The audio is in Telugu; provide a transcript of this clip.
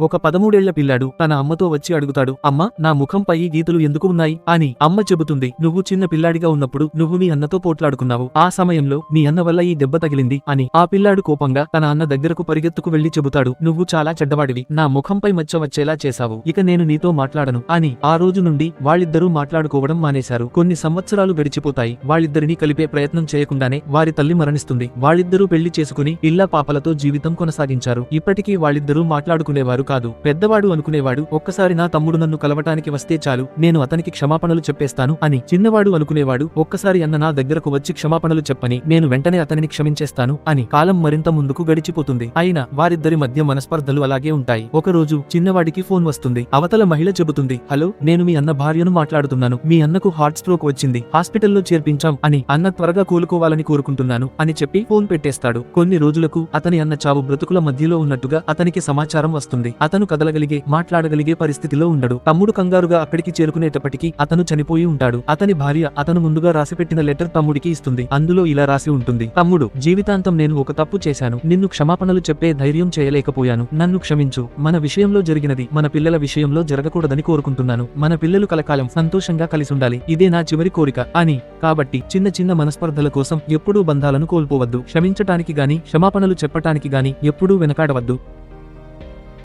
ఒక పదమూడేళ్ళ పిల్లాడు తన అమ్మతో వచ్చి అడుగుతాడు అమ్మ నా ముఖంపై ఈ గీతలు ఎందుకు ఉన్నాయి? అని అమ్మ చెబుతుంది నువ్వు చిన్న పిల్లాడిగా ఉన్నప్పుడు నువ్వు మీ అన్నతో పోట్లాడుకున్నావు. ఆ సమయంలో మీ అన్న వల్ల ఈ దెబ్బ తగిలింది అని ఆ పిల్లాడు కోపంగా తన అన్న దగ్గరకు పరిగెత్తుకు వెళ్ళి చెబుతాడు నువ్వు చాలా చెడ్డవాడివి. నా ముఖంపై మచ్చ వచ్చేలా చేశావు. ఇక నేను నీతో మాట్లాడను అని ఆ రోజు నుండి వాళ్ళిద్దరూ మాట్లాడుకోవడం మానేశారు. కొన్ని సంవత్సరాలు గడిచిపోతాయి. వాళ్ళిద్దరినీ కలిపే ప్రయత్నం చేయకుండానే వారి తల్లి మరణిస్తుంది. వాళ్ళిద్దరూ పెళ్ళి చేసుకుని ఇళ్ళ పాపలతో జీవితం కొనసాగించారు. ఇప్పటికీ వాళ్ళిద్దరూ మాట్లాడుకునేవారు కాదు. పెద్దవాడు అనుకునేవాడు ఒక్కసారి నా తమ్ముడు నన్ను కలవటానికి వస్తే చాలు నేను అతనికి క్షమాపణలు చెప్పేస్తాను అని. చిన్నవాడు అనుకునేవాడు ఒక్కసారి అన్న నా దగ్గరకు వచ్చి క్షమాపణలు చెప్పని నేను వెంటనే అతనిని క్షమించేస్తాను అని. కాలం మరింత ముందుకు గడిచిపోతుంది. అయినా వారిద్దరి మధ్య మనస్పర్ధలు అలాగే ఉంటాయి. ఒకరోజు చిన్నవాడికి ఫోన్ వస్తుంది. అవతల మహిళ చెబుతుంది హలో నేను మీ అన్న భార్యను మాట్లాడుతున్నాను. మీ అన్నకు హార్ట్ స్ట్రోక్ వచ్చింది. హాస్పిటల్లో చేర్పించాం అని. అన్న త్వరగా కోలుకోవాలని కోరుకుంటున్నాను అని చెప్పి ఫోన్ పెట్టేస్తాడు. కొన్ని రోజులకు అతని అన్న చావు బ్రతుకుల మధ్యలో ఉన్నట్టుగా అతనికి సమాచారం వస్తుంది. అతను కదలగలిగే మాట్లాడగలిగే పరిస్థితిలో ఉండడు. తమ్ముడు కంగారుగా అక్కడికి చేరుకునేటప్పటికీ అతను చనిపోయి ఉంటాడు. అతని భార్య అతను ముందుగా రాసిపెట్టిన లెటర్ తమ్ముడికి ఇస్తుంది. అందులో ఇలా రాసి ఉంటుంది. తమ్ముడు జీవితాంతం నేను ఒక తప్పు చేశాను. నిన్ను క్షమాపణలు చెప్పే ధైర్యం చేయలేకపోయాను. నన్ను క్షమించు. మన విషయంలో జరిగినది మన పిల్లల విషయంలో జరగకూడదని కోరుకుంటున్నాను. మన పిల్లలు కలకాలం సంతోషంగా కలిసి ఉండాలి. ఇదే నా చివరి కోరిక అని. కాబట్టి చిన్న చిన్న మనస్పర్ధల కోసం ఎప్పుడూ బంధాలను కోల్పోవద్దు. క్షమించటానికి గాని క్షమాపణలు చెప్పటానికి గాని ఎప్పుడూ వెనకాడవద్దు.